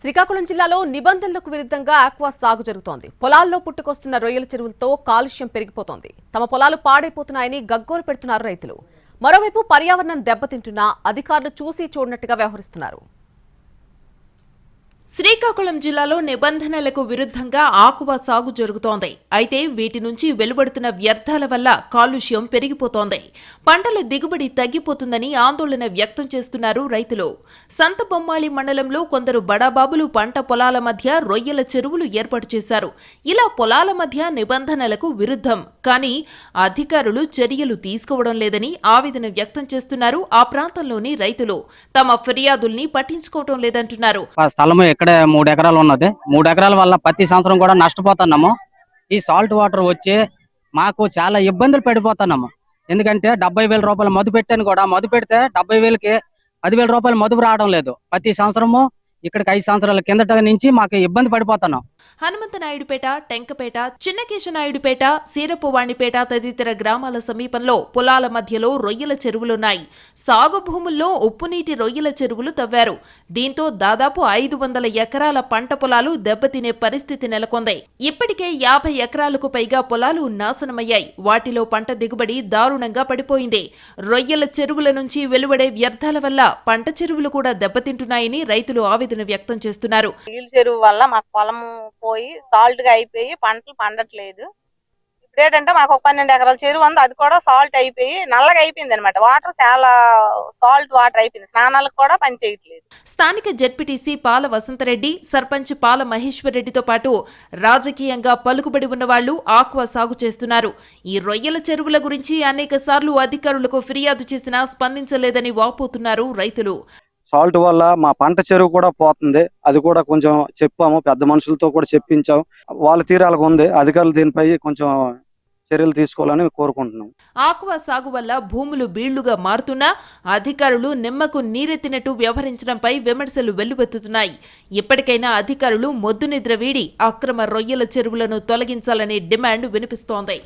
శ్రీకాకుళం జిల్లాలో నిబంధనలకు విరుద్ధంగా ఆక్వా సాగు జరుగుతోంది. పొలాల్లో పుట్టుకొస్తున్న రొయ్యల చెరువులతో కాలుష్యం పెరిగిపోతోంది. తమ పొలాలు పాడైపోతున్నాయని గగ్గోలు పెడుతున్నారు రైతులు. మరోవైపు పర్యావరణం దెబ్బతింటున్నా అధికారులు చూసి చూడనట్టుగా వ్యవహరిస్తున్నారు. శ్రీకాకుళం జిల్లాలో నిబంధనలకు విరుద్ధంగా ఆకువ సాగు జరుగుతోంది. అయితే వీటి నుంచి వెలువడుతున్న వ్యర్థాల వల్ల కాలుష్యం పెరిగిపోతోంది. పంటల దిగుబడి తగ్గిపోతుందని ఆందోళన వ్యక్తం చేస్తున్నారు రైతులు. సంతబొమ్మాళి మండలంలో కొందరు బడాబాబులు పంట పొలాల మధ్య రొయ్యల చెరువులు ఏర్పాటు చేశారు. ఇలా పొలాల మధ్య నిబంధనలకు విరుద్ధం. కానీ అధికారులు చర్యలు తీసుకోవడం లేదని ఆవేదన వ్యక్తం చేస్తున్నారు ఆ ప్రాంతంలోని రైతులు. తమ ఫిర్యాదుల్ని పట్టించుకోవడం లేదంటున్నారు. ఇక్కడే మూడు ఎకరాలు ఉన్నది. మూడు ఎకరాల వల్ల ప్రతి సంవత్సరం కూడా నష్టపోతున్నాము. ఈ సాల్ట్ వాటర్ వచ్చి మాకు చాలా ఇబ్బందులు పడిపోతున్నాము. ఎందుకంటే డెబ్బై వేల రూపాయలు మధు పెట్టాను కూడా. మధు పెడితే డెబ్బై వేలకి పదివేల రూపాయలు మధుపు రావడం లేదు. ప్రతి సంవత్సరము ఇక్కడికి ఐదు సంవత్సరాల కిందట నుంచి మాకు ఇబ్బంది పడిపోతున్నాం. హనుమంతనాయుడుపేట టెంకపేట చిన్నకేశనాయుడుపేట సీరపువాణిపేట తదితర గ్రామాల సమీపంలో పొలాల మధ్యలో రొయ్యల చెరువులున్నాయి. సాగు భూముల్లో ఉప్పునీటి రొయ్యల చెరువులు తవ్వారు. దీంతో దాదాపు ఐదు వందల ఎకరాల పంట పొలాలు దెబ్బతినే పరిస్థితి నెలకొంది. ఇప్పటికే యాభై ఎకరాలకు పైగా పొలాలు నాశనమయ్యాయి. వాటిలో పంట దిగుబడి దారుణంగా పడిపోయింది. రొయ్యల చెరువుల నుంచి వెలువడే వ్యర్థాల వల్ల పంట చెరువులు కూడా దెబ్బతింటున్నాయని రైతులు ఆవేదన వ్యక్తం చేస్తున్నారు. నీళ్ళ చెరువు వల్ల మాకు పొలము పోయి సాల్ట్గా అయిపోయి పంటలు పండట్లేదు. ఇప్పుడు ఏంటంటే మాకు ఒక పన్నెండు ఎకరాల చెరువు ఉంది. అది కూడా సాల్ట్ అయిపోయి నల్లగా అయిపోయింది అనమాట వాటర్ చాలా సాల్ట్ వాటర్ అయిపోయింది. స్నానాలకు కూడా పని చేయట్లేదు. స్థానిక జడ్పీటీసీ పాల వసంతరెడ్డి సర్పంచ్ పాల మహేశ్వరరెడ్డితో పాటు రాజకీయంగా పలుకుబడి ఉన్న వాళ్ళు ఆక్వా సాగు చేస్తున్నారు. ఈ రొయ్యల చెరువుల గురించి అనేక సార్లు అధికారులకు ఫిర్యాదు చేసినా స్పందించలేదని వాపోతున్నారు రైతులు. సాల్ట్ వల్ల మా పంట చెరువు కూడా పోతుంది. అది కూడా కొంచెం చెప్పాము పెద్ద మనుషులతో కూడా చెప్పించాము వాళ్ళ తీరాలకు ఉంది. అధికారులు దీనిపై కొంచెం చర్యలు తీసుకోవాలని కోరుకుంటున్నాం. ఆక్వా సాగు వల్ల భూములు బీళ్ళుగా మారుతున్నా అధికారులు నిమ్మకు నీరెత్తినట్టు వ్యవహరించడంపై విమర్శలు వెల్లువెత్తుతున్నాయి. ఇప్పటికైనా అధికారులు మొద్దు నిద్ర వీడి అక్రమ రొయ్యల చెరువులను తొలగించాలనే డిమాండ్ వినిపిస్తోంది.